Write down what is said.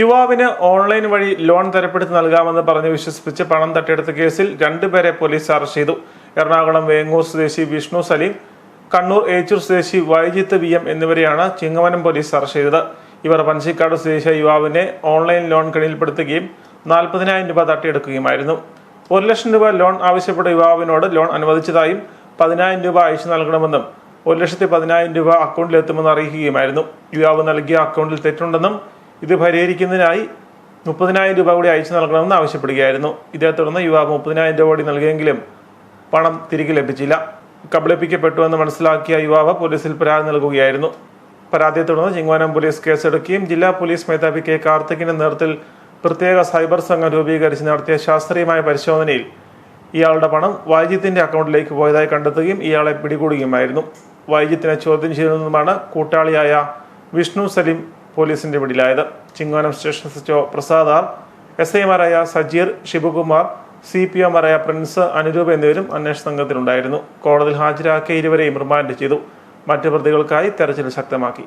യുവാവിന് ഓൺലൈൻ വഴി ലോൺ തരപ്പെടുത്തി നൽകാമെന്ന് പറഞ്ഞ് വിശ്വസിപ്പിച്ച് പണം തട്ടിയെടുത്ത കേസിൽ രണ്ടുപേരെ പോലീസ് അറസ്റ്റ് ചെയ്തു. എറണാകുളം വേങ്ങൂർ സ്വദേശി വിഷ്ണു സലീം കണ്ണൂർ ഏച്ചൂർ സ്വദേശി വൈജിത്ത് വി എം എന്നിവരെയാണ് ചിങ്ങവനം പോലീസ് അറസ്റ്റ് ചെയ്തത്. ഇവർ പനച്ചിക്കാട് സ്വദേശിയായ യുവാവിനെ ഓൺലൈൻ ലോൺ കെണിയിൽപ്പെടുത്തുകയും നാൽപ്പതിനായിരം രൂപ തട്ടിയെടുക്കുകയുമായിരുന്നു. ഒരു ലക്ഷം രൂപ ലോൺ ആവശ്യപ്പെട്ട യുവാവിനോട് ലോൺ അനുവദിച്ചതായും പതിനായിരം രൂപ അയച്ചു നൽകണമെന്നും ഒരു ലക്ഷത്തി പതിനായിരം രൂപ അക്കൗണ്ടിലെത്തുമെന്ന് അറിയിക്കുകയുമായിരുന്നു. യുവാവ് നൽകിയ അക്കൗണ്ടിൽ തെറ്റുണ്ടെന്നും ഇത് പരിഹരിക്കുന്നതിനായി മുപ്പതിനായിരം രൂപ കൂടി അയച്ചു നൽകണമെന്ന് ആവശ്യപ്പെടുകയായിരുന്നു. ഇതേ തുടർന്ന് യുവാവ് മുപ്പതിനായിരം രൂപ കൂടി നൽകിയെങ്കിലും പണം തിരികെ ലഭിച്ചില്ല. കബളിപ്പിക്കപ്പെട്ടുവെന്ന് മനസ്സിലാക്കിയ യുവാവ് പോലീസിൽ പരാതി നൽകുകയായിരുന്നു. പരാതിയെ തുടർന്ന് ചിങ്ങവനം പോലീസ് കേസെടുക്കുകയും ജില്ലാ പോലീസ് മേധാവി കെ കാർത്തികിന്റെ നേതൃത്വത്തിൽ പ്രത്യേക സൈബർ സംഘം രൂപീകരിച്ച് നടത്തിയ ശാസ്ത്രീയമായ പരിശോധനയിൽ ഇയാളുടെ പണം വൈജിത്തിന്റെ അക്കൗണ്ടിലേക്ക് പോയതായി കണ്ടെത്തുകയും ഇയാളെ പിടികൂടുകയുമായിരുന്നു. വൈജിത്തിനെ ചോദ്യം ചെയ്യുന്നതുമാണ് കൂട്ടാളിയായ വിഷ്ണു സലീം പോലീസിന്റെ പിടിയിലായത്. Chingonam station O Prasad R S ഐമാരായ സജീർ ശിവകുമാർ സി പി ഒമാരായ പ്രിൻസ് അനുരൂപ് എന്നിവരും അന്വേഷണ സംഘത്തിലുണ്ടായിരുന്നു. കോടതിയിൽ ഹാജരാക്കിയ ഇരുവരെയും റിമാൻഡ് ചെയ്തു. മറ്റു പ്രതികൾക്കായി തെരച്ചിൽ ശക്തമാക്കി.